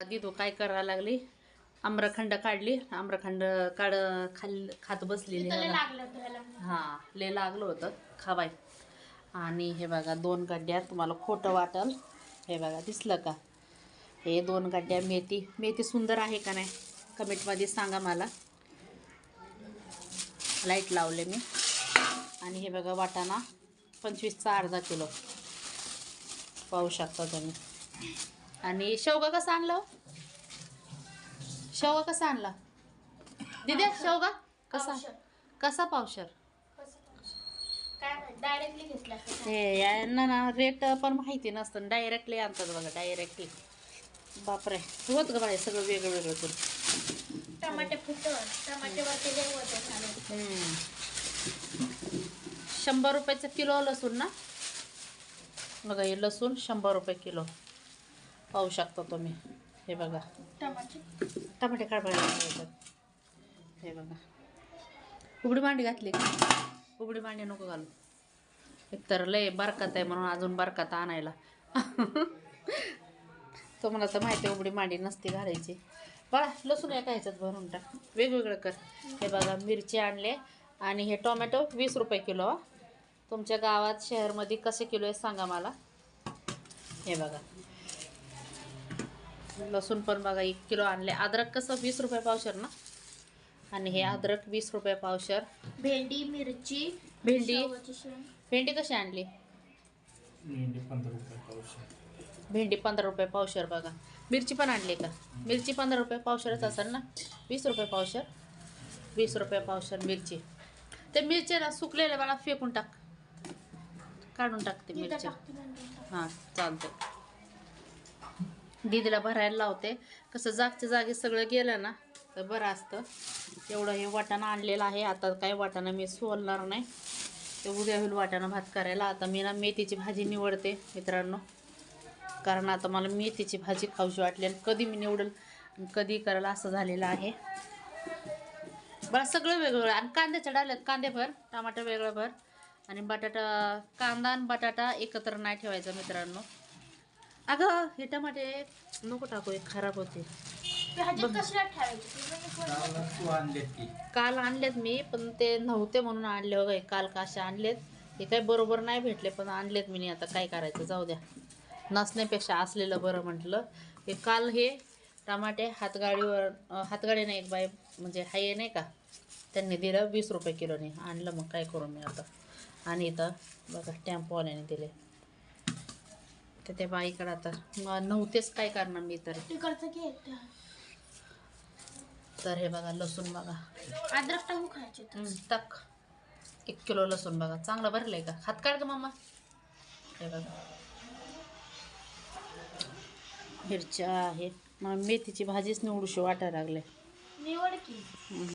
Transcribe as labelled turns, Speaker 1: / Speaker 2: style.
Speaker 1: दिदू काय करायला लागली? आम्रखंड काढली. आम्रखंड काढ खाल खात बसलेली हा लय लागलं होतं खावाय. आणि हे बघा दोन गड्ड्या तुम्हाला खोटं वाटल? हे बघा दिसलं का? हे दोन गड्ड्या मेथी. मेथी सुंदर आहे का नाही? कमेंटमध्ये सांगा मला. लाइट लावले मी. आणि हे बघा वाटाणा पंचवीसचा अर्धा किलो. पाहू शकता तुम्ही. आणि शेवगा कसा आणला? शेवगा कसा आणला दिद्या शेवगा कसा. कसा पावशर? हे यांना ना रेट पण माहिती नसतं डायरेक्टली आणतात बघा डायरेक्टली बापरे होत ग बाय सगळं वेगळं वेगळं करून
Speaker 2: टमाटे.
Speaker 1: हम्म. शंभर रुपयाचं किलो लसूण ना बघा हे लसूण शंभर रुपये किलो पाहू शकता तुम्ही. हे बघा.
Speaker 2: टमाटे
Speaker 1: टमाटे काढायला हे बघा. उघडी मांडी घातली उबडी उघडी मांडी नको घालू. एकतर लय बरकत आहे म्हणून अजून बरकत आणायला. तुम्हाला तर माहिती उघडी मांडी नसती घालायची. बघा लसूण एका ह्याच्यात भरून टाक. वेगवेगळं कर. हे बघा मिरची आणले आणि हे टोमॅटो वीस रुपये किलो तुमच्या गावात शहरमध्ये कसे किलो आहे सांगा मला. हे बघा. लसूण पण बघा एक किलो आणले. अद्रक कसं वीस रुपये पावशर ना? आणि हे अद्रक वीस रुपये पावशर.
Speaker 2: भेंडी मिरची
Speaker 1: भेंडी.
Speaker 2: शेंग.
Speaker 1: भेंडी कशी आणली?
Speaker 3: भेंडी पंधरा रुपये पावशे
Speaker 1: भेंडी पंधरा रुपये पावशर बघा. मिरची पण आणली का? मिरची पंधरा रुपये पावशरच असेल ना? वीस रुपये पावशर. वीस रुपये पावशर मिरची. ते मिरची ना सुकलेल्या बाळा फेकून टाक. काढून टाकते
Speaker 2: इथं
Speaker 1: मिरच्या
Speaker 2: टाकते नंतर.
Speaker 1: हां चालतं दीदीला भरायला लावते. कसं जागच्या जागी सगळं गेलं ना तर बरं असतं. एवढं हे वाटाणा आणलेलं आहे. आता काय वाटाणा मी सोलणार नाही. ते उद्या होईल वाटाणा भात करायला. आता मी ना मेथीची भाजी निवडते मित्रांनो. कारण आता मला मेथीची भाजी खाऊशी वाटली आणि कधी मी निवडेल आणि कधी करायला असं झालेलं आहे. बरं सगळं वेगवेगळं आणि कांद्याच्या डाल्यात कांदे भर टमाटर वेगळं भर आणि बटाटा कांदा आणि बटाटा एकत्र नाही ठेवायचा मित्रांनो. अगं हे टमाटे नको टाकू हे खराब होते.
Speaker 2: ते म्हणजे
Speaker 3: आणलेत की.
Speaker 1: काल आणलेत मी पण ते नव्हते म्हणून आणले हो काल काशे आणलेत. हे काही बरोबर नाही भेटले पण आणलेत मी आता काय करायचं जाऊ द्या. नसण्यापेक्षा असलेलं बरं म्हटलं. हे काल हे टमाटे हातगाडीवर अं, हातगाडी नाही एक बाई म्हणजे हाय नाही का? त्यांनी दिलं वीस रुपये किलोने. आणलं मग काय करू मी आता? आणि इथं बघा टेम्पोवाल्याने दिले. तर त्या बाईकडे आता. मग नव्हतेच काय करणार मी तर.
Speaker 2: तिकडचं ते.
Speaker 1: तर हे बघा लसूण बघा.
Speaker 2: अद्रक टाकू खायचे
Speaker 1: टाक. एक किलो लसूण बघा. चांगलं भरलंय का? हात काढ का मामा? हे बघा. मिरच्या आहेत. मला मेथीची भाजीच निवडूशी वाटायला लागले.
Speaker 2: निवड की.